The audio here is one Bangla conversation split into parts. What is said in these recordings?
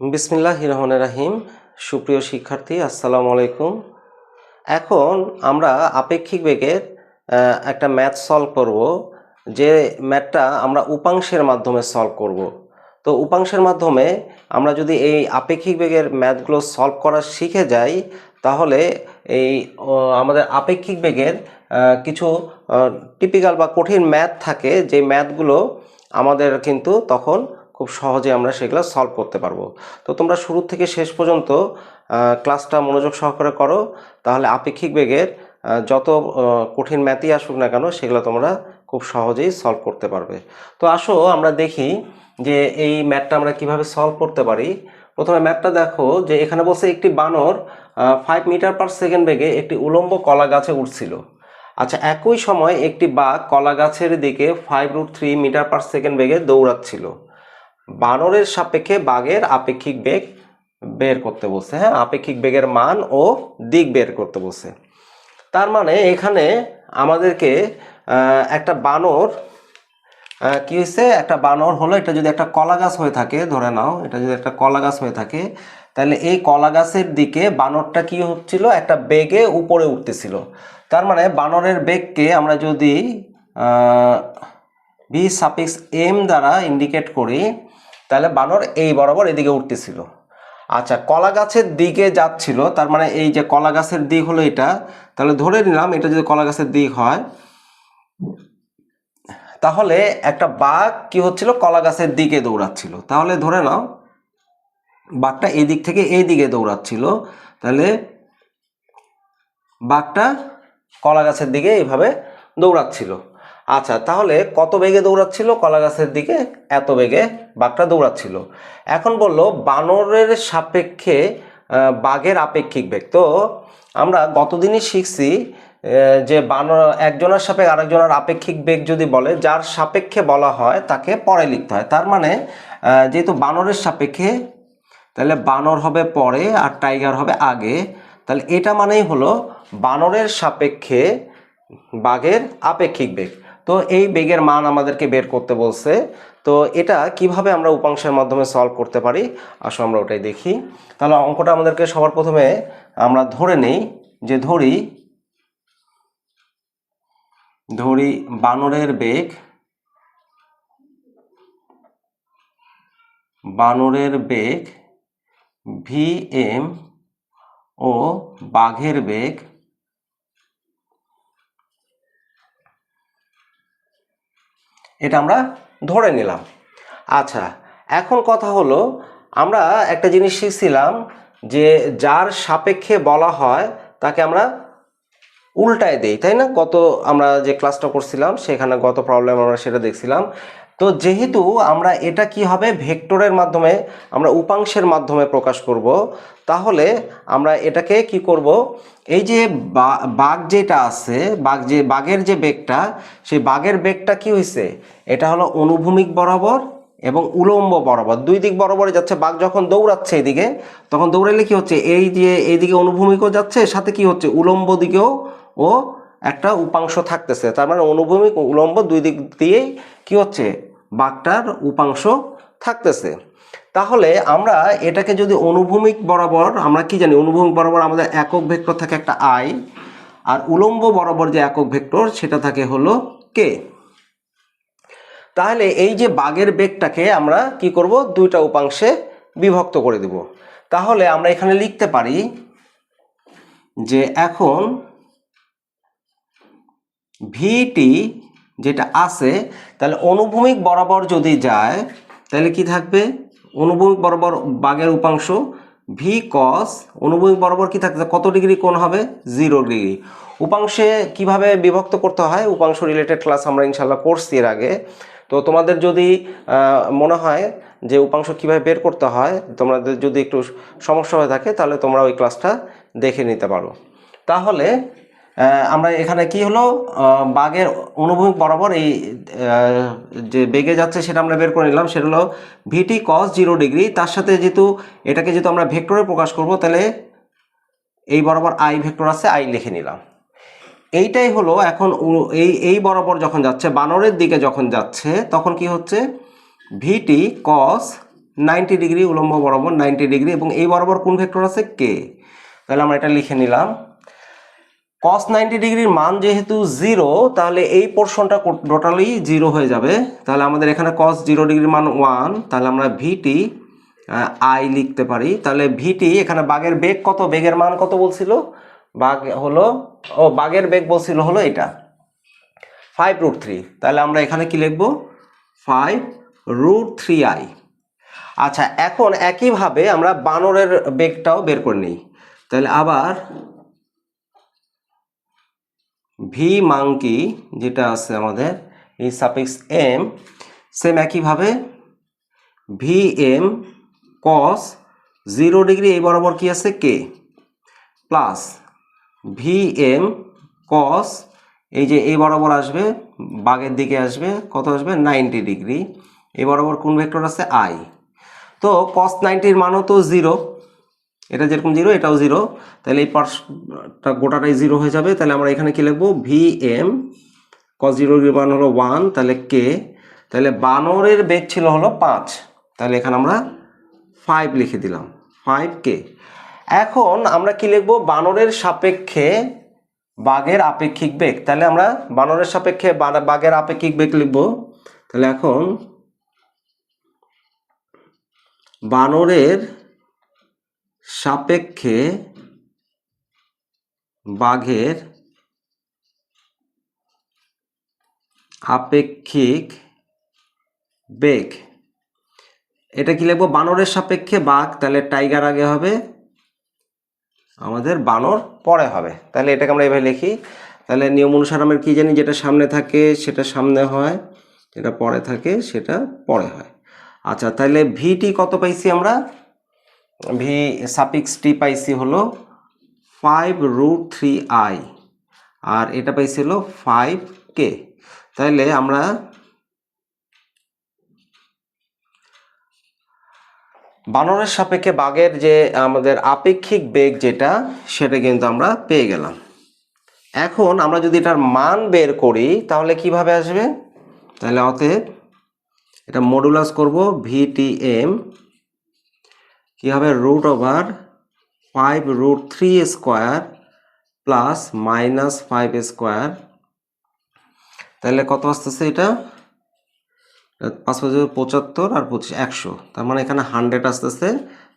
বিসমিল্লাহ রহমান রাহিম। সুপ্রিয় শিক্ষার্থী, আসসালামু আলাইকুম। এখন আমরা আপেক্ষিক বেগের একটা ম্যাথ সলভ করব, যে ম্যাথটা আমরা উপাংশের মাধ্যমে সলভ করব। তো উপাংশের মাধ্যমে আমরা যদি এই আপেক্ষিক বেগের ম্যাথগুলো সলভ করা শিখে যাই, তাহলে এই আমাদের আপেক্ষিক বেগের কিছু টিপিক্যাল বা কঠিন ম্যাথ থাকে, যে ম্যাথগুলো আমাদের কিন্তু তখন খুব সহজে আমরা সেগুলো সলভ করতে পারব। তো তোমরা শুরু থেকে শেষ পর্যন্ত ক্লাসটা মনোযোগ সহকারে করো। তাহলে আপেক্ষিক বেগের যত কঠিন ম্যাথই আসুক না কেন, সেগুলো তোমরা খুব সহজেই সলভ করতে পারবে। তো আসো, আমরা দেখি যে এই ম্যাথটা আমরা কীভাবে সলভ করতে পারি। প্রথমে ম্যাথটা দেখো যে এখানে বলছে একটি বানর ফাইভ মিটার পার সেকেন্ড বেগে একটি উলম্ব কলা গাছে উঠছিল। আচ্ছা একই সময় একটি বাঘ কলা গাছের দিকে five root three metre per second বেগে দৌড়াচ্ছিল। বানরের সাপেক্ষে বাঘের আপেক্ষিক বেগ বের করতে বলছে হ্যাঁ? আপেক্ষিক বেগের মান ও দিক বের করতে বলছে। তার মানে এখানে আমাদেরকে একটা বানর কি হয়েছে? একটা বানর হলো, এটা যদি একটা কলা গাছ হয়ে থাকে, ধরে নাও, এটা যদি একটা কলা গাছ হয়ে থাকে, তাহলে এই কলা গাছের দিকে বানরটা কি হচ্ছিল? একটা বেগে উপরে উঠতেছিল। তার মানে বানরের বেগকে আমরা যদি ভি সাপিক্স এম দ্বারা ইন্ডিকেট করি তাহলে বানর এই বরাবর এদিকে উঠতেছিল। আচ্ছা কলা গাছের দিকে যাচ্ছিল, তার মানে এই যে কলা গাছের দিক হলো এটা, তাহলে ধরে নিলাম এটা যদি কলা গাছের দিক হয়, তাহলে একটা বাঘ কি হচ্ছিল? কলা গাছের দিকে দৌড়াচ্ছিল। তাহলে ধরে নাও, বাঘটা এই দিক থেকে এই দিকে দৌড়াচ্ছিল, তাহলে বাঘটা কলা গাছের দিকে এইভাবে দৌড়াচ্ছিল। আচ্ছা তাহলে কত বেগে দৌড়াচ্ছিল কলা গাছের দিকে? এত বেগে বাঘটা দৌড়াচ্ছিল। এখন বলল, বানরের সাপেক্ষে বাঘের আপেক্ষিক বেগ। তো আমরা গতদিনই শিখছি যে বানর একজনের সাপেক্ষে আরেকজনের আপেক্ষিক বেগ যদি বলে, যার সাপেক্ষে বলা হয় তাকে পরে লিখতে হয়। তার মানে যেহেতু বানরের সাপেক্ষে, তাহলে বানর হবে পরে আর টাইগার হবে আগে। তাহলে এটা মানেই হলো, বানরের সাপেক্ষে বাঘের আপেক্ষিক বেগ। তো এই বেগের মান আমাদেরকে বের করতে বলছে। তো এটা কীভাবে আমরা উপাংশের মাধ্যমে সলভ করতে পারি? আসো আমরা ওটাই দেখি। তাহলে অঙ্কটা আমাদেরকে সবার প্রথমে আমরা ধরে নেই যে ধরি ধরি বানরের বেগ বানরের বেগ ভি এম ও বাঘের বেগ এটা আমরা ধরে নিলাম। আচ্ছা এখন কথা হলো, আমরা একটা জিনিস শিখছিলাম যে যার সাপেক্ষে বলা হয় তাকে আমরা উল্টায় দেই, তাই না? গত আমরা যে ক্লাসটা করছিলাম, সেখানে গত প্রবলেম আমরা সেটা দেখছিলাম। তো যেহেতু আমরা এটা কি হবে, ভেক্টরের মাধ্যমে আমরা উপাংশের মাধ্যমে প্রকাশ করব তাহলে আমরা এটাকে কি করব? এই যে বাঘ যেটা আছে, বাঘ যে, বাঘের যে বেগটা, সেই বাঘের বেগটা কি হয়েছে এটা হলো অনুভূমিক বরাবর এবং উলম্ব বরাবর। দুই দিক বরাবরই যাচ্ছে। বাঘ যখন দৌড়াচ্ছে এদিকে, তখন দৌড়ালে কি হচ্ছে? এই যে, এইদিকে অনুভূমিকও যাচ্ছে সাথে কি হচ্ছে? উলম্ব দিকেও ও একটা উপাংশ থাকতেছে। তার মানে অনুভূমিক উলম্ব দুই দিক দিয়েই কি হচ্ছে? বাঘটার উপাংশ থাকতেছে। তাহলে আমরা এটাকে যদি অনুভূমিক বরাবর, আমরা কি জানি, অনুভূমিক বরাবর আমাদের একক ভেক্টর থাকে একটা আই আর উলম্ব বরাবর যে একক ভেক্টর, সেটা থাকে হলো কে তাহলে এই যে বাঘের বেগটাকে আমরা কি করব? দুইটা উপাংশে বিভক্ত করে দেব। তাহলে আমরা এখানে লিখতে পারি যে এখন ভিটি যেটা আছে, তাহলে অনুভূমিক বরাবর যদি যায়, তাহলে কি থাকবে? অনুভূমিক বরাবর বাঘের উপাংশ ভি কস অনুভূমিক বরাবর কি থাকতে কত ডিগ্রি কোণ হবে? জিরো ডিগ্রি উপাংশে কীভাবে বিভক্ত করতে হয়? উপাংশ রিলেটেড ক্লাস আমরা ইনশাল্লাহ করছি এর আগে। তো তোমাদের যদি মনে হয় যে উপাংশ কীভাবে বের করতে হয়, তোমাদের যদি একটু সমস্যা হয়ে থাকে, তাহলে তোমরা ওই ক্লাসটা দেখে নিতে পারো। তাহলে আমরা এখানে কি হলো? বাঘের অনুভূমিক বরাবর এই যে বেগে যাচ্ছে সেটা আমরা বের করে নিলাম। সেটা হলো ভিটি কস জিরো ডিগ্রি তার সাথে যেহেতু এটাকে যেহেতু আমরা ভেক্টরে প্রকাশ করব, তাহলে এই বরাবর আই ভেক্টর আছে আই লিখে নিলাম। এইটাই হলো এখন এই এই বরাবর যখন যাচ্ছে, বানরের দিকে যখন যাচ্ছে, তখন কি হচ্ছে? ভিটি কস নাইনটি ডিগ্রি উলম্ব বরাবর নাইনটি ডিগ্রি এবং এই বরাবর কোন ভেক্টর আছে? কে তাহলে আমরা এটা লিখে নিলাম। কস নাইনটি ডিগ্রির মান যেহেতু জিরো তাহলে এই পোর্শনটা টোটালি জিরো হয়ে যাবে। তাহলে আমাদের এখানে কস জিরো ডিগ্রির মান ওয়ান তাহলে আমরা ভিটি আই লিখতে পারি। তাহলে ভিটি এখানে বাঘের বেগ কত? বেগের মান কত বলছিল? বাঘ হলো, ও, বাঘের বেগ বলছিল হলো এটা। ফাইভ রুট থ্রি তাহলে আমরা এখানে কি লিখব? ফাইভ রুট থ্রি আই আচ্ছা এখন একইভাবে আমরা বানরের বেগটাও বের করে নিই। তাহলে আবার ভি মাংকি যেটা আছে আমাদের, এই সাপেক্স এম সেম একইভাবে V M cos zero degree এই বরাবর কি আছে? কে প্লাস ভি এম কস এই যে এই বরাবর আসবে, বাগের দিকে আসবে, কত আসবে? নাইনটি ডিগ্রি এই বরাবর কোন ভেক্টর আছে? আই তো কস নাইনটির মানও তো জিরো এটা যেরকম জিরো এটাও জিরো তাহলে এই পার্টটা গোটাটাই জিরো হয়ে যাবে। তাহলে আমরা এখানে কি লিখব? ভি এম কস জিরো মান হলো ওয়ান তাহলে কে তাহলে বানরের বেগ ছিল হলো পাঁচ। তাহলে এখানে আমরা ফাইভ লিখে দিলাম। ফাইভ কে এখন আমরা কি লিখব? বানরের সাপেক্ষে বাঘের আপেক্ষিক বেগ। তাহলে আমরা বানরের সাপেক্ষে বাঘের আপেক্ষিক বেগ লিখব। তাহলে এখন বানরের সাপেক্ষে বাঘের আপেক্ষিক বেগ। এটা কি লিখব? বানরের সাপেক্ষে বাঘ, তাহলে টাইগার আগে হবে, আমাদের বানর পরে হবে। তাহলে এটাকে আমরা এভাবে লিখি। তাহলে নিয়ম অনুসারে আমরা কি জানি? যেটা সামনে থাকে, সেটা সামনে হয়, যেটা পরে থাকে, সেটা পরে হয়। আচ্ছা তাহলে ভিটি কত পাইছি আমরা? ভি সাপিক্স টি পাইছি হলো ফাইভ রুট থ্রি আই আর এটা পাইছি হলো ফাইভ কে তাইলে আমরা বানরের সাপেক্ষে বাঘের যে আমাদের আপেক্ষিক বেগ যেটা, সেটা কিন্তু আমরা পেয়ে গেলাম। এখন আমরা যদি এটার মান বের করি, তাহলে কীভাবে আসবে? তাহলে অতএব এটা মডুলাস করব ভিটিএম কি হবে? Root over five root three square plus minus five square তাহলে কত আসতেছে এটা? পাঁচ পাঁচ পঁচাত্তর আর পঁচিশ, একশো। তার মানে এখানে হান্ড্রেড আসতেছে।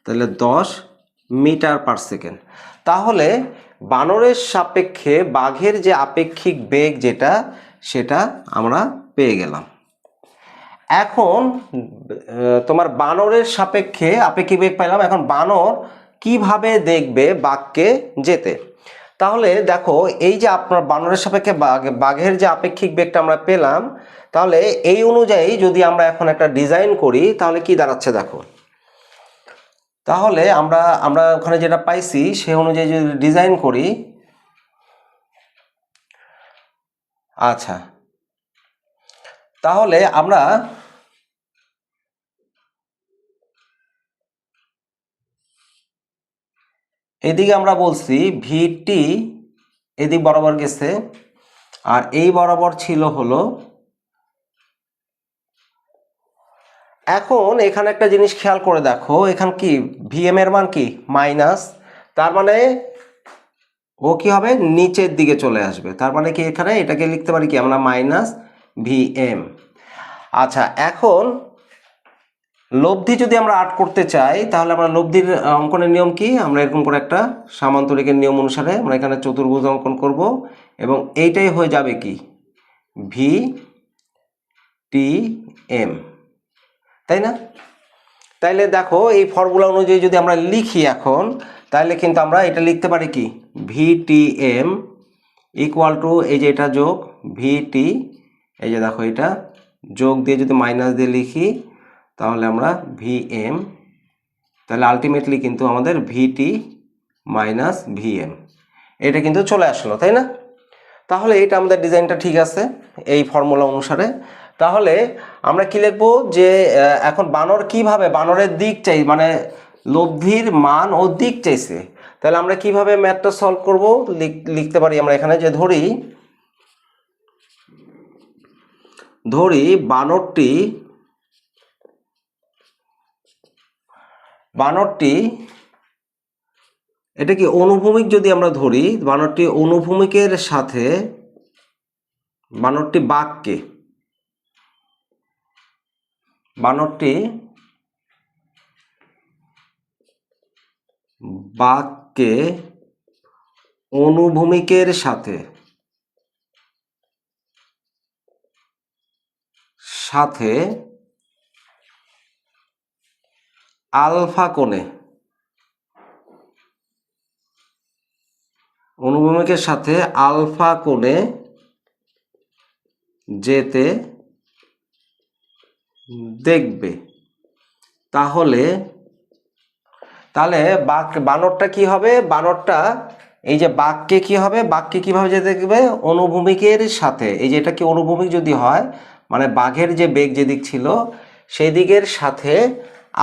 তাহলে দশ মিটার পার সেকেন্ড তাহলে বানরের সাপেক্ষে বাঘের যে আপেক্ষিক বেগ যেটা, সেটা আমরা পেয়ে গেলাম। এখন তোমার বানরের সাপেক্ষে আপেক্ষিক বেগ পেলাম এখন বানর কীভাবে দেখবে বাঘকে যেতে? তাহলে দেখো, এই যে আপনার বানরের সাপেক্ষে বাঘ- বাঘের যে আপেক্ষিক বেগটা আমরা পেলাম, তাহলে এই অনুযায়ী যদি আমরা এখন একটা ডিজাইন করি, তাহলে কি দাঁড়াচ্ছে দেখো? তাহলে আমরা আমরা ওখানে যেটা পাইছি, সে অনুযায়ী যদি ডিজাইন করি আচ্ছা। তাহলে আমরা এদিকে আমরা বলছি ভিটি এদিক বরাবর গেছে, আর এই বরাবর ছিল হলো এখন এখানে একটা জিনিস খেয়াল করে দেখো, এখান কি ভিএম এর মান কি? মাইনাস, তার মানে ও কি হবে? নিচের দিকে চলে আসবে। তার মানে কি এখানে? এটাকে লিখতে পারি কি? আমরা মাইনাস ভিএম আচ্ছা এখন লব্ধি যদি আমরা আট করতে চাই, তাহলে আমরা লব্ধির অঙ্কনের নিয়ম কি? আমরা এরকম করে একটা সামান্তরিকের নিয়ম অনুসারে আমরা এখানে চতুর্ভুজ অঙ্কন করব এবং এইটাই হয়ে যাবে কি? ভি টি এম তাই না? তাইলে দেখো, এই ফর্মুলা অনুযায়ী যদি আমরা লিখি এখন তাহলে কিন্তু আমরা এটা লিখতে পারি কি? V T M equal to এই যে এটা যোগ ভি টি এই যে দেখো এটা, যোগ দিয়ে যদি মাইনাস দিয়ে লিখি তাহলে আমরা ভি এম তাহলে আলটিমেটলি কিন্তু আমাদের ভিটি মাইনাস ভি এম এটা কিন্তু চলে আসলো, তাই না? তাহলে এটা আমাদের ডিজাইনটা ঠিক আছে, এই ফর্মুলা অনুসারে। তাহলে আমরা কি লিখব যে এখন বানর কীভাবে, বানরের দিক চাই মানে লব্ধির মান ও দিক চাইছে। তাহলে আমরা কীভাবে ম্যাথটা সলভ করব? লিখতে পারি আমরা এখানে যে ধরি ধরি বানরটি বানরটি এটা কি অনুভূমিক যদি আমরা ধরি, বানরটি অনুভূমিকের সাথে, বানরটি বাঘকে বানরটি বাঘকে অনুভূমিকের সাথে সাথে আলফা কোণে। অনুভূমিকের সাথে আলফা কোণে যেতে দেখবে। তাহলে তাহলে বাঘ বানরটা কি হবে? বানরটা, এই যে বাঘকে কি হবে? বাঘকে কীভাবে যেতে দেখবে? অনুভূমিকের সাথে। এই যে এটা কি অনুভূমিক যদি হয় মানে বাঘের যে বেগ যেদিক ছিল, সেই দিকের সাথে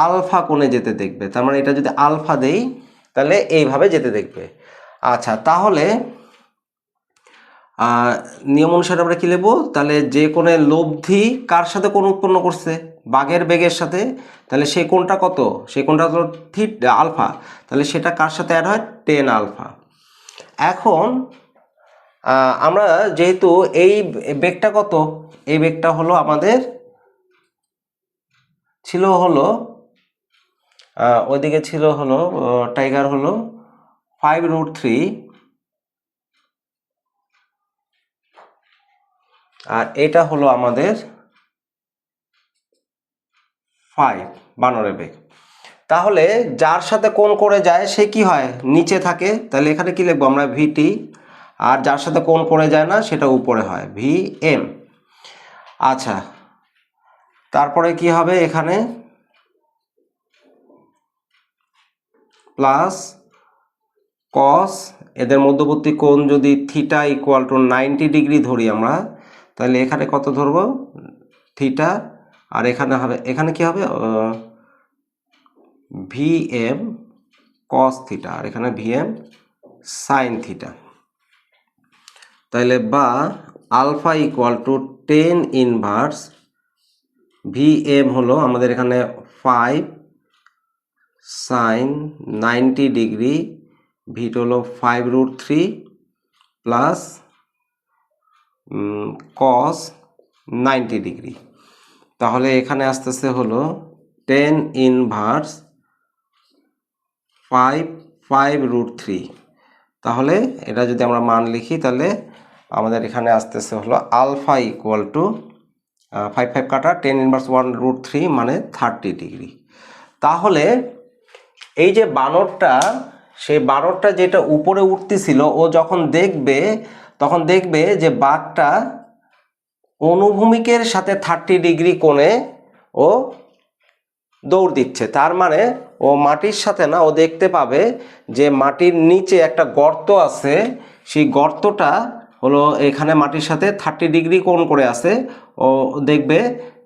আলফা কোণে যেতে দেখবে। তার মানে এটা যদি আলফা দেই, তাহলে এইভাবে যেতে দেখবে। আচ্ছা তাহলে নিয়ম অনুসারে আমরা কি নেব তাহলে যে কোণে লব্ধি কার সাথে কোণ উৎপন্ন করছে? বাঘের বেগের সাথে। তাহলে সেই কোণটা কত? সেই কোণটা হলো থিট আলফা। তাহলে সেটা কার সাথে অ্যাড হয়? Tan alpha. এখন আমরা যেহেতু এই বেগটা কত? এই বেগটা হলো আমাদের, ছিল হলো ওইদিকে ছিল হলো টাইগার হলো ফাইভ রুট থ্রি আর এটা হলো আমাদের ফাইভ বানরের বেগ। তাহলে যার সাথে কোন করে যায়, সে কি হয়? নিচে থাকে। তাহলে এখানে কি লিখব আমরা? ভিটি আর যার সাথে কোন করে যায় না, সেটা উপরে হয়। ভি এম আচ্ছা তারপরে কি হবে এখানে? প্লাস কস এদের মধ্যবর্তী কোণ যদি theta equal to ninety degree ধরি আমরা, তাহলে এখানে কত ধরবো? থিটা আর এখানে হবে, এখানে কি হবে? ভি এম কস থিটা আর এখানে ভি এম সাইন থিটা তাহলে বা alpha equal to tan inverse V M হলো আমাদের এখানে ফাইভ সাইন নাইনটি ডিগ্রি ভিট হলো five root three plus cos ninety degree. তাহলে এখানে আসতেছে হলো tan inverse five five root three. তাহলে এটা যদি আমরা মান লিখি, তাহলে আমাদের এখানে আসতেছে হলো alpha equal to five five কাটা tan inverse one root three মানে থার্টি ডিগ্রি। তাহলে এই যে বানরটা, সেই বানরটা যেটা উপরে উঠতেছিল, ও যখন দেখবে, তখন দেখবে যে বাঘটা অনুভূমিকের সাথে থার্টি ডিগ্রি কোণে ও দৌড় দিচ্ছে। তার মানে ও মাটির সাথে না, ও দেখতে পাবে যে মাটির নিচে একটা গর্ত আছে। সেই গর্তটা হলো এখানে মাটির সাথে থার্টি ডিগ্রি কোণ করে আছে। ও দেখবে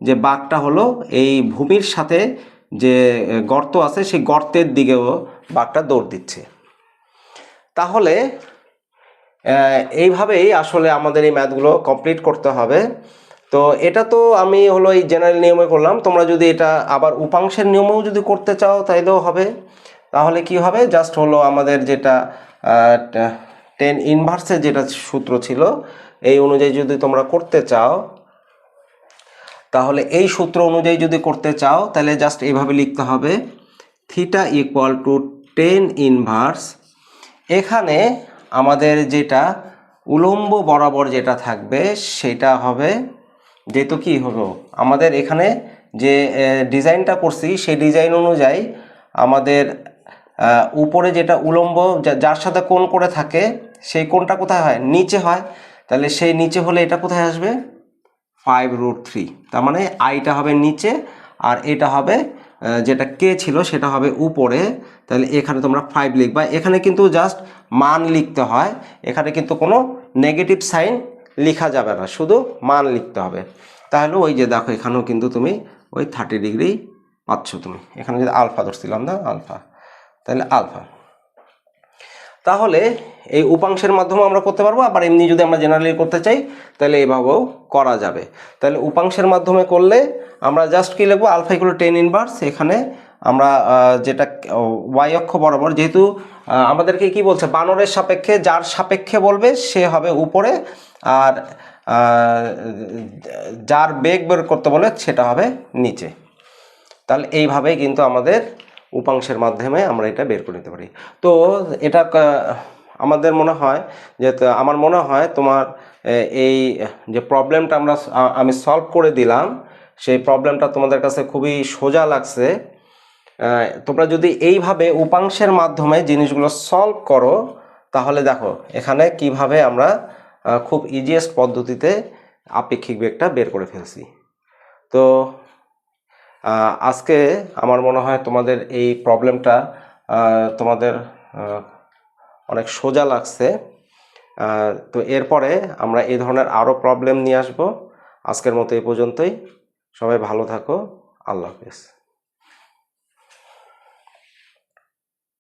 যে বাঘটা হলো এই ভূমির সাথে যে গর্ত আছে, সেই গর্তের দিকেও বাঘটা দৌড় দিচ্ছে। তাহলে এইভাবেই আসলে আমাদের এই ম্যাথগুলো কমপ্লিট করতে হবে। তো এটা তো আমি হলো এই জেনারেল নিয়মে করলাম। তোমরা যদি এটা আবার উপাংশের নিয়মেও যদি করতে চাও, তাইলেও হবে। তাহলে কি হবে? জাস্ট হলো আমাদের যেটা টেন ইনভার্সের যেটা সূত্র ছিল, এই অনুযায়ী যদি তোমরা করতে চাও তাহলে এই সূত্র অনুযায়ী যদি করতে চাও, তাহলে জাস্ট এইভাবে লিখতে হবে theta equal to tan inverse এখানে আমাদের যেটা উলম্ব বরাবর যেটা থাকবে, সেটা হবে যেহেতু কী হলো, আমাদের এখানে যে ডিজাইনটা করছি, সেই ডিজাইন অনুযায়ী আমাদের উপরে যেটা উলম্ব যার সাথে কোণ করে থাকে, সেই কোণটা কোথায় হয়? নিচে হয়। তাহলে সেই নিচে হলে এটা কোথায় আসবে? ফাইভ রুট থ্রি তার মানে আইটা হবে নিচে আর এটা হবে যেটা কে ছিল সেটা হবে উপরে। তাহলে এখানে তোমরা ফাইভ লিখবা। এখানে কিন্তু জাস্ট মান লিখতে হয়। এখানে কিন্তু কোনো নেগেটিভ সাইন লেখা যাবে না। শুধু মান লিখতে হবে। তাহলে ওই যে দেখো, এখানেও কিন্তু তুমি ওই থার্টি ডিগ্রি পাচ্ছ তুমি। এখানে যদি আলফা ধরছিলাম না আলফা তাহলে আলফা তাহলে এই উপাংশের মাধ্যমে আমরা করতে পারব, আবার এমনি যদি আমরা জেনারেলি করতে চাই, তাহলে এভাবেও করা যাবে। তাহলে উপাংশের মাধ্যমে করলে আমরা জাস্ট কী লিখব, আলফা ইকুয়াল টেন ইনভার্স এখানে আমরা যেটা ওয়াই অক্ষ বরাবর, যেহেতু আমাদেরকে কি বলছে, বানরের সাপেক্ষে, যার সাপেক্ষে বলবে, সে হবে উপরে, আর যার বেগ বের করতে বলে, সেটা হবে নিচে। তাহলে এইভাবেই কিন্তু আমাদের উপাংশের মাধ্যমে আমরা এটা বের করে নিতে পারি। তো এটা আমাদের মনে হয় যে আমার মনে হয় তোমার এই যে প্রবলেমটা আমরা আমি সলভ করে দিলাম, সেই প্রবলেমটা তোমাদের কাছে খুবই সোজা লাগছে। তোমরা যদি এইভাবে উপাংশের মাধ্যমে জিনিসগুলো সলভ করো, তাহলে দেখো, এখানে কীভাবে আমরা খুব ইজিয়েস্ট পদ্ধতিতে আপেক্ষিক বেগটা বের করে ফেলছি। তো আজকে আমার মনে হয় তোমাদের এই প্রবলেমটা তোমাদের অনেক সোজা লাগছে। তো এরপরে আমরা এই ধরনের আরও প্রবলেম নিয়ে আসব। আজকের মতো এই পর্যন্তই। সবাই ভালো থাকো। আল্লাহ হাফিজ।